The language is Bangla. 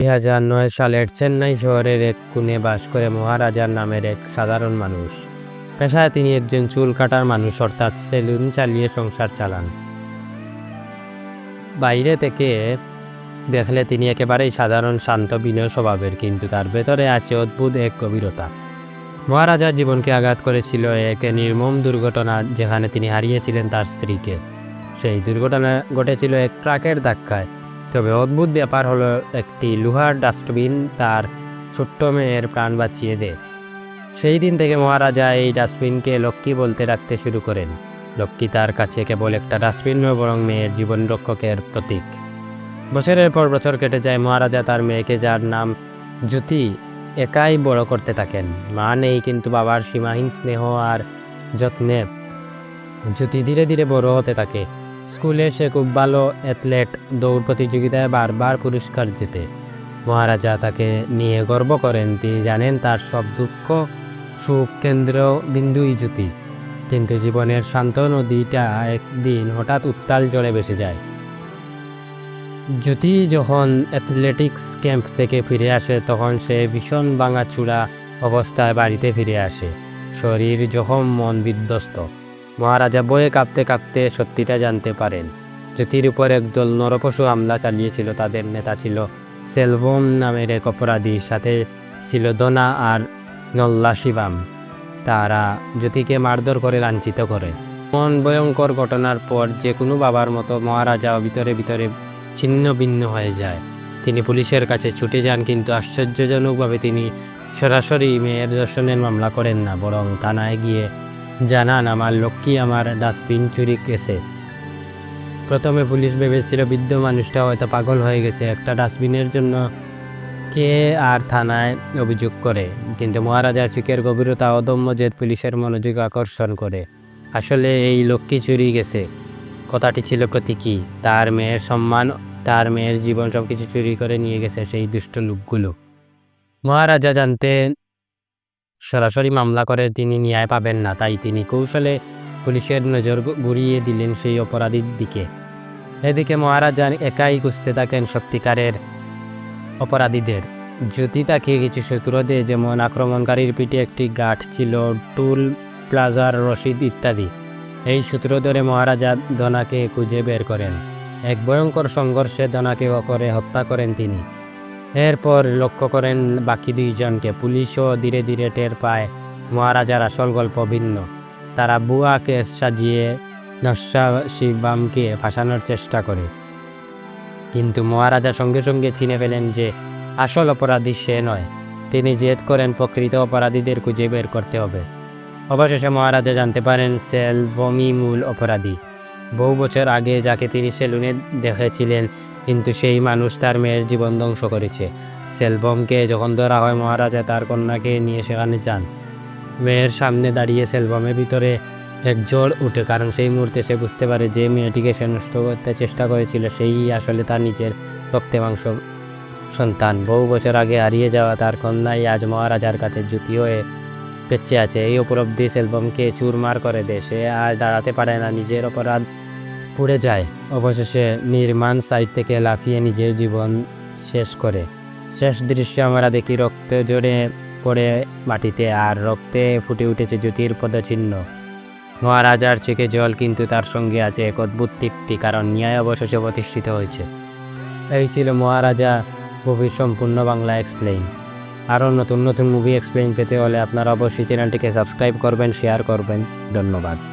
দুই হাজার নয় সালের চেন্নাই শহরের এক কোণে বাস করে মহারাজার নামের এক সাধারণ মানুষ। পেশায় তিনি একজন চুল কাটার মানুষ, অর্থাৎ সেলুন চালিয়ে সংসার চালান। বাইরে থেকে দেখলে তিনি একেবারেই সাধারণ, শান্ত, বিনয় স্বভাবের, কিন্তু তার ভেতরে আছে অদ্ভুত এক গভীরতা। মহারাজার জীবনকে আঘাত করেছিল এক নির্মম দুর্ঘটনা যেখানে তিনি হারিয়েছিলেন তার স্ত্রীকে। সেই দুর্ঘটনা ঘটেছিল এক ট্রাকের ধাক্কায়। তবে অদ্ভুত ব্যাপার হলো একটি লোহার ডাস্টবিন তার ছোট্ট মেয়ের প্রাণ বাঁচিয়ে দেয়। সেই দিন থেকে মহারাজা এই ডাস্টবিনকে লক্ষ্মী বলতে রাখতে শুরু করেন। লক্ষ্মী তার কাছে কেবল একটা ডাস্টবিন নয়, বরং মেয়ের জীবন রক্ষকের প্রতীক। বছরের পর বছর কেটে যায়, মহারাজা তার মেয়েকে, যার নাম জ্যোতি, একাই বড় করতে থাকেন। মা নেই, কিন্তু বাবার সীমাহীন স্নেহ আর যত্নে জ্যোতি ধীরে ধীরে বড় হতে থাকে। স্কুলে সে খুব ভালো অ্যাথলেট, দৌড় প্রতিযোগিতায় বারবার পুরস্কার জেতে। মহারাজা তাকে নিয়ে গর্ব করেন, তিনি জানেন তার সব দুঃখ, সুখ কেন্দ্র বিন্দুই জ্যোতি। কিন্তু জীবনের শান্ত নদীটা একদিন হঠাৎ উত্তাল জলে ভেসে যায়। জ্যোতি যখন অ্যাথলেটিক্স ক্যাম্প থেকে ফিরে আসে, তখন সে ভীষণ ভাঙাচুরা অবস্থায় বাড়িতে ফিরে আসে। শরীর যখন মন বিধ্বস্ত। মহারাজা বয়ে কাঁপতে কাঁপতে সত্যিটা জানতে পারেন। জ্যোতির উপর একদল নরপশু হামলা চালিয়েছিল, তাদের নেতা ছিল সেলভম নামের এক অপরাধী, সাথে ছিল দোনা আর নল্লা শিবাম। তারা জ্যোতিকে মারধর করে লাঞ্ছিত করে। মন ভয়ঙ্কর ঘটনার পর যে কোনো বাবার মতো মহারাজা ভিতরে ভিতরে ছিন্ন ভিন্ন হয়ে যায়। তিনি পুলিশের কাছে ছুটে যান, কিন্তু আশ্চর্যজনকভাবে তিনি সরাসরি মেয়ের দর্শনের মামলা করেন না, বরং থানায় গিয়ে জানান আমার লক্ষ্মী আমার ডাস্টবিন চুরি গেছে প্রথমে পুলিশ ভেবেছিল, বৃদ্ধ মানুষটা হয়তো পাগল হয়ে গেছে, একটা ডাস্টবিনের জন্য কে আর থানায় অভিযোগ করে। কিন্তু মহারাজার চুকের গভীরতা অদম্য জেদ পুলিশের মনোযোগ আকর্ষণ করে। আসলে এই লক্ষ্মী চুরি গেছে। কথাটি ছিল প্রতীকী। তার মেয়ের সম্মান, তার মেয়ের জীবন সব কিছু চুরি করে নিয়ে গেছে সেই দুষ্ট লোকগুলো। মহারাজা জানতেন সরাসরি মামলা করে তিনি ন্যায় পাবেন না, তাই তিনি কৌশলে পুলিশের নজর ঘুরিয়ে দিলেন সেই অপরাধীর দিকে। এদিকে মহারাজা একাই খুঁজতে থাকেন সত্যিকারের অপরাধীদের। যদি তাকে কিছু সূত্র দেয়, যেমন আক্রমণকারীর পিঠে একটি গাঠ ছিল, টুল, প্লাজার রশিদ ইত্যাদি। এই সূত্র ধরে মহারাজা দনাকে খুঁজে বের করেন। এক ভয়ঙ্কর সংঘর্ষে দনাকে করে হত্যা করেন তিনি। এরপর লক্ষ্য করেন বাকি দুইজনকে পুলিশও ধীরে ধীরে টের পায়। মহারাজার আসল গল্প ভিন্ন। তারা বুয়া কেস সাজিয়ে নস্যা শিবামকে ফাঁসানোর চেষ্টা করে। কিন্তু মহারাজা সঙ্গে সঙ্গে চিনে ফেলেন যে, আসল অপরাধী সে নয়। তিনি জেদ করেন প্রকৃত অপরাধীদের খুঁজে বের করতে হবে। অবশেষে মহারাজা জানতে পারেন সেলবমি মূল অপরাধী। বহু বছর আগে যাকে তিনি সেলুনে দেখেছিলেন কিন্তু সেই মানুষ তার মেয়ের জীবন ধ্বংস করেছে। সেলবমকে যখন ধরা হয় মহারাজা, তার কন্যাকে নিয়ে সেখানে যান। মেয়ের সামনে দাঁড়িয়ে সেলবমের ভিতরে এক জ্বর উঠে, কারণ সেই মুহূর্তে সে বুঝতে পারে যে মেয়েটিকে সে নষ্ট করতে চেষ্টা করেছিল, সেই আসলে তার নিজের রক্তে মাংস সন্তান। বহু বছর আগে হারিয়ে যাওয়া তার কন্যাই আজ মহারাজার কাছে জুতি হয়ে বেঁচে আছে। এই উপলব্ধি সেলবমকে চুরমার করে দেয়। সে আর দাঁড়াতে পারে না। নিজের অপরাধ পুড়ে যায়। অবশেষে নির্মাণ সাইট থেকে লাফিয়ে নিজের জীবন শেষ করে। শেষ দৃশ্য আমরা দেখি রক্তে জড়ে পড়ে মাটিতে আর রক্তে ফুটে উঠেছে জ্যোতির পদচিহ্ন। মহারাজার চোখে জল কিন্তু তার সঙ্গে আছে এক অদ্ভুত তৃপ্তি, কারণ ন্যায় অবশেষে প্রতিষ্ঠিত হয়েছে। এই ছিল মহারাজা মুভির সম্পূর্ণ বাংলা এক্সপ্লেইন আরও নতুন নতুন মুভি এক্সপ্লেইন পেতে হলে আপনারা অবশ্যই চ্যানেলটিকে সাবস্ক্রাইব করবেন শেয়ার করবেন। ধন্যবাদ।